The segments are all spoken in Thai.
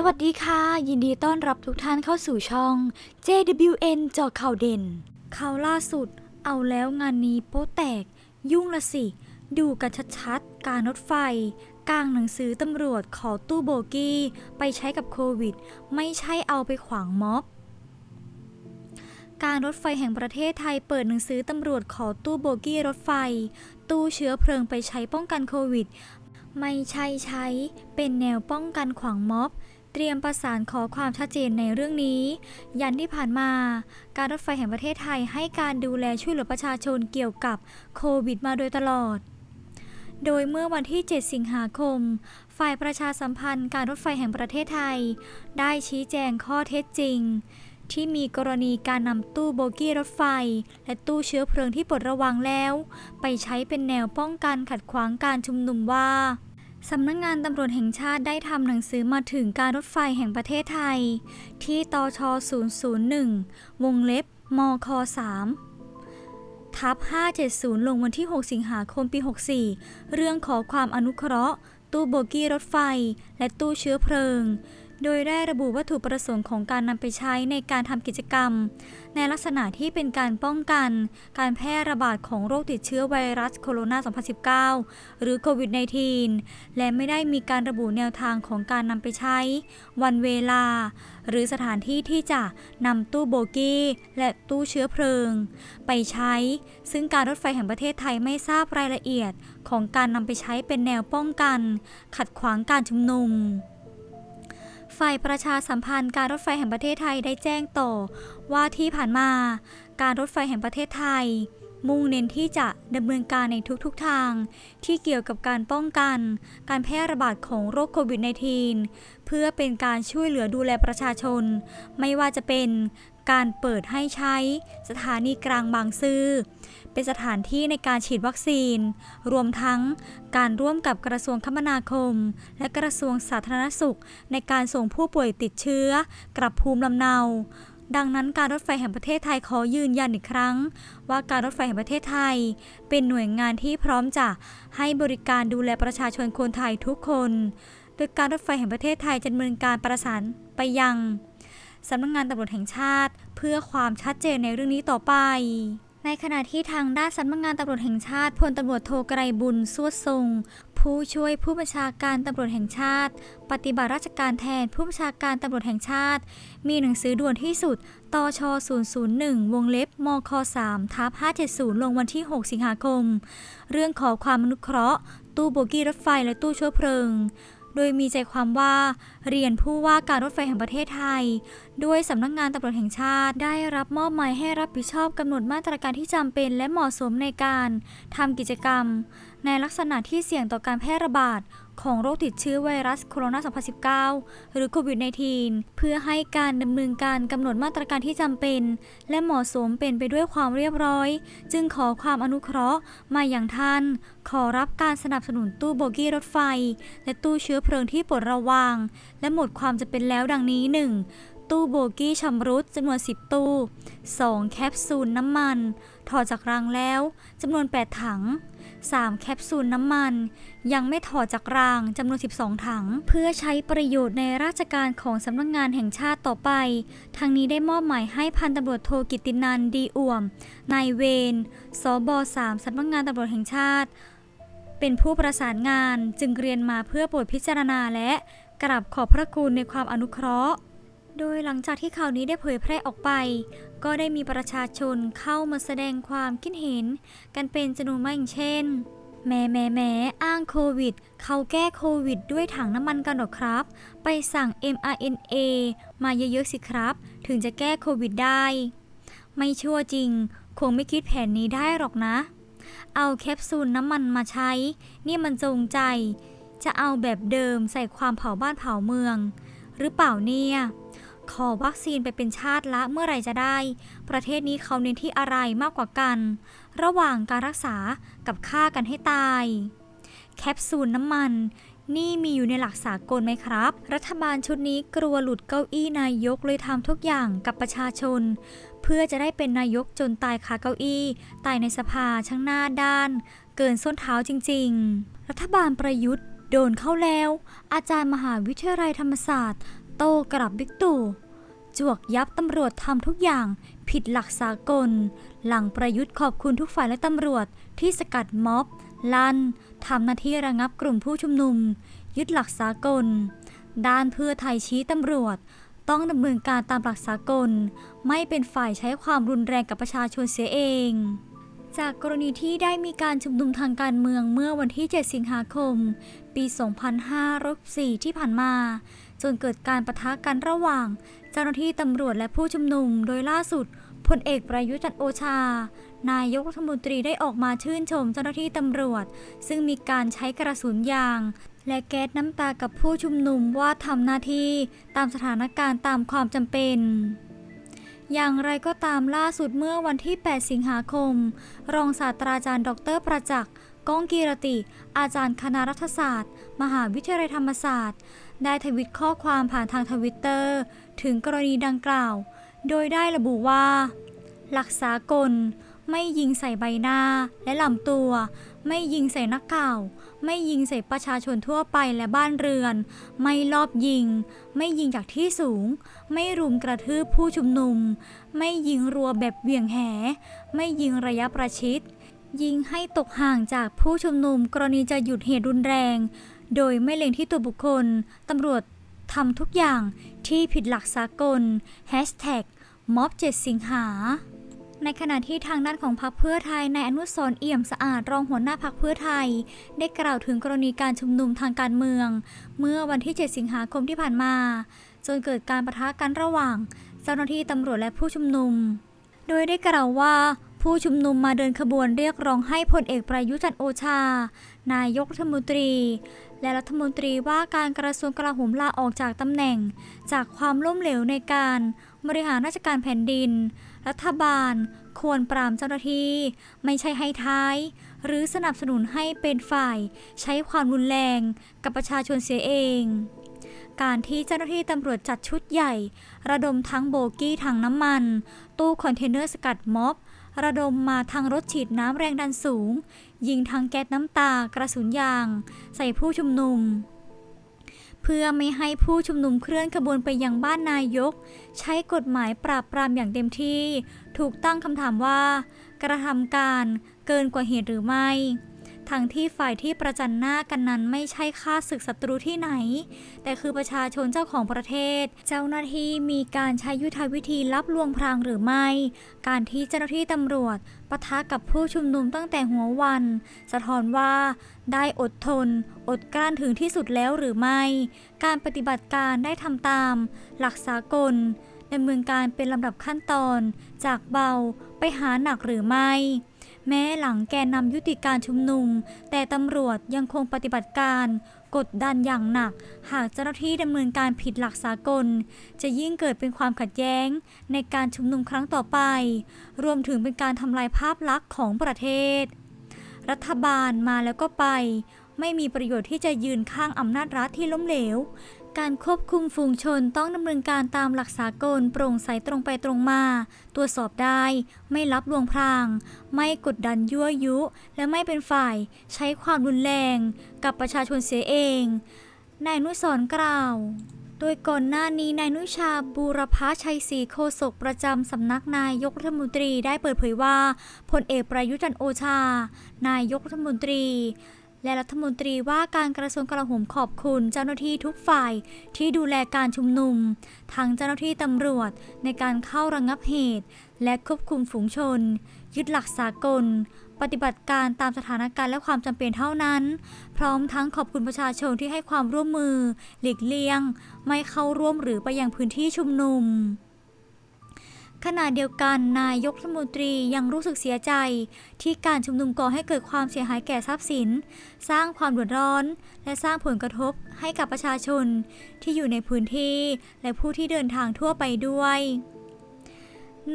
สวัสดีค่ะ ยินดีต้อนรับทุกท่านเข้าสู่ช่อง JWN เจอข่าวเด่นข่าวล่าสุด เอาแล้วงานนี้โป๊แตก ยุ่งละสิ ดูกันชัดๆ การรถไฟ กลางหนังสือตำรวจขอตู้โบกี้ ไปใช้กับโควิด ไม่ใช่เอาไปขวางม็อบการรถไฟแห่งประเทศไทยเปิดหนังสือตำรวจขอตู้โบกี้รถไฟ ตู้เชื้อเพลิงไปใช้ป้องกันโควิด ไม่ใช่ใช้เป็นแนวป้องกันขวางม็อบ เตรียมประสานขอความชัดเจนในเรื่องนี้ ยันที่ผ่านมา การรถไฟแห่งประเทศไทยให้การดูแลช่วยเหลือประชาชนเกี่ยวกับโควิดมาโดยตลอด โดยเมื่อวันที่ 7 สิงหาคม ฝ่ายประชาสัมพันธ์การรถไฟแห่งประเทศไทย ได้ชี้แจงข้อเท็จจริง ที่มีกรณีการนำตู้โบกี้รถไฟ และตู้เชื้อเพลิงที่ปลดระวังแล้ว ไปใช้เป็นแนวป้องกันขัดขวางการชุมนุมว่า สำนักงงานตำรวจแห่งชาติได้ทำหนังสือมาถึงการรถไฟแห่งประเทศไทย ที่ตช001 วงเล็บ มค3ทับ570 ลงวันที่ 6 สิงหาคมปี 64 เรื่องขอความอนุเคราะห์ ตู้โบกี้รถไฟ และตู้เชื้อเพลิง โดยได้ระบุวัตถุประสงค์ของการนำไปใช้ในการทำกิจกรรม ในลักษณะที่เป็นการป้องกัน การแพร่ระบาดของโรคติดเชื้อไวรัสโคโรนา 2019 หรือโควิด -19 และไม่ได้มีการระบุแนวทางของการนำไปใช้ วันเวลา หรือสถานที่ที่จะนำตู้โบกี้และตู้เชื้อเพลิง ไปใช้ ซึ่งการรถไฟแห่งประเทศไทยไม่ทราบรายละเอียดของการนำไปใช้เป็นแนวป้องกัน ขัดขวางการชุมนุม ฝ่ายประชาสัมพันธ์การรถไฟแห่งประเทศไทยได้แจ้งต่อ ว่าที่ผ่านมาการรถไฟแห่งประเทศไทย มุ่งเน้นที่จะดำเนินการในทุกๆทาง ที่เกี่ยวกับการป้องกัน การแพร่ระบาดของโรคโควิด -19 เพื่อเป็นการช่วยเหลือดูแลประชาชน ไม่ว่าจะเป็น การเปิดให้ใช้สถานีกลางบางซื่อ เป็นสถานที่ในการฉีดวัคซีน รวมทั้งการร่วมกับกระทรวงคมนาคม และกระทรวงสาธารณสุข ในการส่งผู้ป่วยติดเชื้อกลับภูมิลำเนาดังนั้นการรถไฟแห่งประเทศไทยขอยืนยันอีกครั้ง ว่าการรถไฟแห่งประเทศไทย เป็นหน่วยงานที่พร้อมจะให้บริการดูแลประชาชนคนไทยทุกคน โดยการรถไฟแห่งประเทศไทยจะดำเนินการประสานไปยัง สำนักงานตำรวจแห่งชาติ เพื่อความชัดเจนในเรื่องนี้ต่อไป ในขณะที่ทางด้านสำนักงานตำรวจแห่งชาติพลตำรวจโทไกรบุญสวดทรงผู้ช่วยผู้บัญชาการตำรวจแห่งชาติ ปฏิบัติราชการแทนผู้บัญชาการตำรวจแห่งชาติ มีหนังสือด่วนที่สุดตช 001 วงเล็บ มค 3 ทับ 570 ลงวันที่ 6 สิงหาคม เรื่องขอความอนุเคราะห์ ตู้โบกี้รถไฟและตู้ชื้อเพลิง โดยมีใจความว่า เรียนผู้ว่าการรถไฟแห่งประเทศไทย ด้วยสำนักงานตำรวจแห่งชาติได้รับมอบหมายให้รับผิดชอบกำหนดมาตรการที่จำเป็นและเหมาะสมในการทำกิจกรรม ในลักษณะที่เสี่ยงต่อการแพร่ระบาดของโรคติดเชื้อไวรัสโคโรนา 2019 หรือโควิด -19 เพื่อให้การดำเนินการกำหนดมาตรการที่จำเป็น และเหมาะสมเป็นไปด้วยความเรียบร้อย จึงขอความอนุเคราะห์มาอย่างท่าน ขอรับการสนับสนุนตู้โบกี้รถไฟ และตู้เชื้อเพลิงที่ปลดระวางและหมดความจะเป็นแล้วดังนี้ 1. ตู้โบกี้ชำรุดจำนวน 10 ตู้ 2. แคปซูลน้ำมัน ถอดจากรางแล้วจำนวน 8 ถัง 3. แคปซูลน้ำมัน ยังไม่ถอดจากรางจำนวน 12 ถัง เพื่อใช้ประโยชน์ในราชการของสำนักงงานแห่งชาติต่อไป ทางนี้ได้มอบหมายให้พันตำรวจโทกิตินันดีอ่วมนายเวรสบ3สำนักงานตำรวจแห่งชาติ เป็นผู้ประสานงานจึงเรียนมาเพื่อโปรดพิจารณาและ กราบขอบพระคุณในความอนุเคราะห์ โดยหลังจากที่ข่าวนี้ได้เผยแพร่ออกไป ก็ได้มีประชาชนเข้ามาแสดงความคิดเห็น กันเป็นจำนวนมากอย่างเช่นแม่แม่แม่อ้างโควิด เขาแก้โควิด ด้วยถังน้ำมันกันหรอครับ ไปสั่ง mRNA มาเยอะๆสิครับ ถึงจะแก้โควิดได้ ไม่ชั่วจริง คงไม่คิดแผนนี้ได้หรอกนะ เอาแคปซูลน้ำมันมาใช้ นี่มันจงใจ จะเอาแบบเดิมใส่ความเผาบ้านเผาเมือง หรือเปล่าเนี่ย ขอวัคซีนไปเป็นชาติละเมื่อไรจะได้ ประเทศนี้เขาเน้นที่อะไรมากกว่ากัน ระหว่างการรักษากับฆ่ากันให้ตาย แคปซูลน้ำมันนี่มีอยู่ในหลักสากลไหมครับ รัฐบาลชุดนี้กลัวหลุดเก้าอี้นายกเลยทำทุกอย่างกับประชาชน เพื่อจะได้เป็นนายกจนตายคาเก้าอี้ ตายในสภาช่างหน้าด้าน เกินส้นเท้าจริง ๆ รัฐบาลประยุทธ์ โดนเข้าแล้ว อาจารย์มหาวิทยาลัยธรรมศาสตร์ โตกลับบิ๊กตู่จวกยับตำรวจทำทุกอย่างผิดหลักสากล หลังประยุทธ์ขอบคุณทุกฝ่ายและตำรวจที่สกัดม็อบ ลันทำหน้าที่ระงับกลุ่มผู้ชุมนุม ยึดหลักสากล ด้านเพื่อไทยชี้ตำรวจ ต้องดำเนินการตามหลักสากล ไม่เป็นฝ่ายใช้ความรุนแรงกับประชาชนเสียเอง จากกรณีที่ได้มีการชุมนุมทางการเมืองเมื่อวันที่ 7 สิงหาคม ปี 2504ที่ผ่านมา จนเกิดการประทะกันระหว่าง เจ้าหน้าที่ตำรวจและผู้ชุมนุม โดยล่าสุดพลเอกประยุจันโอชา นายกรัฐมนตรีได้ออกมาชื่นชมเจ้าหน้าที่ตำรวจ ซึ่งมีการใช้กระสุนยาง และแก๊สน้ำตากับผู้ชุมนุมว่าทำหน้าที่ตามสถานการณ์ตามความจำเป็น อย่างไรก็ตามล่าสุดเมื่อวันที่ 8 สิงหาคม รองศาสตราจารย์ ดรประจักษ์ก้องกีรติ อาจารย์คณะรัฐศาสตร์ มหาวิทยาลัยธรรมศาสตร์ ได้ทวิตข้อความผ่านทางทวิตเตอร์ ถึงกรณีดังกล่าว โดยได้ระบุว่า หลักสากล ไม่ยิงใส่ใบหน้าและลำตัว ไม่ยิงใส่นักข่าว ไม่ยิงใส่ประชาชนทั่วไปและบ้านเรือน ไม่ลอบยิง ไม่ยิงจากที่สูง ไม่รุมกระทืบผู้ชุมนุม ไม่ยิงรัวแบบเวี่ยงแห ไม่ยิงระยะประชิด ยิงให้ตกห่างจากผู้ชุมนุม กรณีจะหยุดเหตุรุนแรง โดยไม่เล็งที่ตัวบุคคล ตำรวจทำทุกอย่างที่ผิดหลักสากล Hashtag ม็อบ7สิงหา ในขณะที่ทางด้านของพรรคเพื่อไทยนายอนุสรเอี่ยมสะอาดรองหัวหน้าพรรคเพื่อไทย ได้กล่าวถึงกรณีการชุมนุมทางการเมือง เมื่อวันที่ 7 สิงหาคมที่ผ่านมา จนเกิดการประทะกันระหว่าง เจ้าหน้าที่ตำรวจและผู้ชุมนุม โดยได้กล่าวว่าผู้ชุมนุมมาเดินขบวนเรียกร้องให้พลเอกประยุทธ์จันโอชา นายกรัฐมนตรี และรัฐมนตรีว่าการกระทรวงกลาโหมลาออกจากตำแหน่ง จากความล้มเหลวในการบริหารราชการแผ่นดิน รัฐบาลควรปรามเจ้าหน้าที่ ไม่ใช่ให้ท้าย หรือสนับสนุนให้เป็นฝ่าย ใช้ความรุนแรงกับประชาชนเสียเอง การที่เจ้าหน้าที่ตำรวจจัดชุดใหญ่ ระดมทั้งโบกี้ถังน้ำมัน ตู้คอนเทนเนอร์สกัดม็อบ ระดมมาทางรถฉีดน้ำแรงดันสูง ยิงทางแก๊สน้ำตากระสุนยาง ใส่ผู้ชุมนุม พื่อไม่ให้ผู้ชุมนุมเคลื่อนขบวนไปยังบ้านนายก ใช้กฎหมายปราบปรามอย่างเต็มที่ ถูกตั้งคำถามว่า กระทำการเกินกว่าเหตุหรือไม่ ทั้งที่ฝ่ายที่ประจันหน้ากันนั้นไม่ใช่ข้าศึกศัตรูที่ไหน แต่คือประชาชนเจ้าของประเทศ เจ้าหน้าที่มีการใช้ยุทธวิธีลับลวงพรางหรือไม่ การที่เจ้าหน้าที่ตำรวจปะทะกับผู้ชุมนุมตั้งแต่หัววัน สะท้อนว่า ได้อดทน อดกลั้นถึงที่สุดแล้วหรือไม่ การปฏิบัติการได้ทำตาม หลักสากลดำเนินการเป็นลำดับขั้นตอน จากเบาไปหาหนักหรือไม่ แม้หลังแกนนำยุติการชุมนุม แต่ตำรวจยังคงปฏิบัติการ กดดันอย่างหนัก หากเจ้าหน้าที่ดำเนินการผิดหลักสากล จะยิ่งเกิดเป็นความขัดแย้งในการชุมนุมครั้งต่อไป รวมถึงเป็นการทำลายภาพลักษณ์ของประเทศ รัฐบาลมาแล้วก็ไป ไม่มีประโยชน์ที่จะยืนข้างอำนาจรัฐที่ล้มเหลว การควบคุมฝูงชนต้องดำเนินการตามหลักสากล โปร่งใสตรงไปตรงมา ตรวจสอบได้ ไม่รับลวงพราง ไม่กดดันยั่วยุ และไม่เป็นฝ่าย ใช้ความรุนแรง กับประชาชนเสียเอง นายนุสรกล่าว โดยก่อนหน้านี้นายนุชาบูรพชัยศรีโฆษกประจำสำนักนายกรัฐมนตรีได้เปิดเผยว่าพลเอกประยุจันโอชา นายกรัฐมนตรี และรัฐมนตรีว่าการกระทรวงกลาโหมขอบคุณเจ้าหน้าที่ทุกฝ่ายที่ดูแลการชุมนุม ทั้งเจ้าหน้าที่ตำรวจในการเข้าระงงับเหตุ และควบคุมฝูงชน ยึดหลักสากล ปฏิบัติการตามสถานการณ์และความจำเป็นเท่านั้น พร้อมทั้งขอบคุณประชาชนที่ให้ความร่วมมือ หลีกเลี่ยง ไม่เข้าร่วมหรือไปยังพื้นที่ชุมนุม ขณะเดียวกันนายกรัฐมนตรียังรู้สึกเสียใจ ที่การชุมนุมก่อให้เกิดความเสียหายแก่ทรัพย์สิน สร้างความเดือดร้อน และสร้างผลกระทบให้กับประชาชน ที่อยู่ในพื้นที่และผู้ที่เดินทางทั่วไปด้วย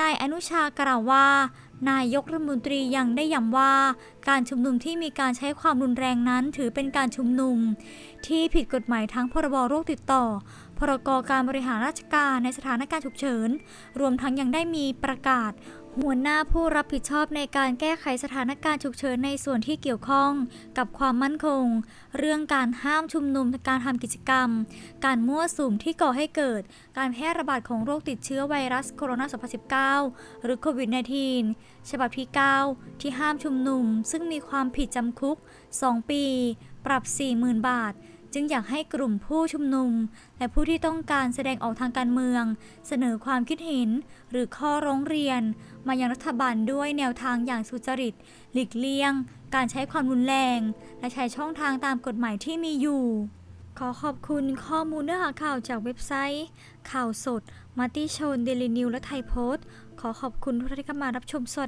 นายอนุชากล่าวว่า นายกรัฐมนตรียังได้ย้ำว่า การชุมนุมที่มีการใช้ความรุนแรงนั้นถือเป็นการชุมนุม ที่ผิดกฎหมายทั้งพรบโรคติดต่อ รกการบริหารราชการในสถานการณ์ฉุกเฉิน รวมทั้งยังได้มีประกาศ หัวหน้าผู้รับผิดชอบในการแก้ไขสถานการณ์ฉุกเฉินในส่วนที่เกี่ยวข้องกับความมั่นคง เรื่องการห้ามชุมนุมการทำกิจกรรม การมั่วสุมที่ก่อให้เกิด การแพร่ระบาดของโรคติดเชื้อไวรัสโคโรนา 2019 หรือโควิด -19 ฉบับที่ 9 ที่ห้ามชุมนุม ซึ่งมีความผิดจำคุก 2 ปี ปรับ 40,000 บาท จึงอยากให้กลุ่มผู้ชุมนุม และผู้ที่ต้องการแสดงออกทางการเมือง เสนอความคิดเห็น หรือข้อร้องเรียน มายังรัฐบาลด้วยแนวทางอย่างสุจริต หลีกเลี่ยง การใช้ความรุนแรง และใช้ช่องทางตามกฎหมายที่มีอยู่ ขอขอบคุณข้อมูลเนื้อหาข่าวจากเว็บไซต์ ข่าวสดมาติชนเดลินิวและไทยโพสต์ ขอขอบคุณทุกท่านที่เข้ามารับชมสวัสดี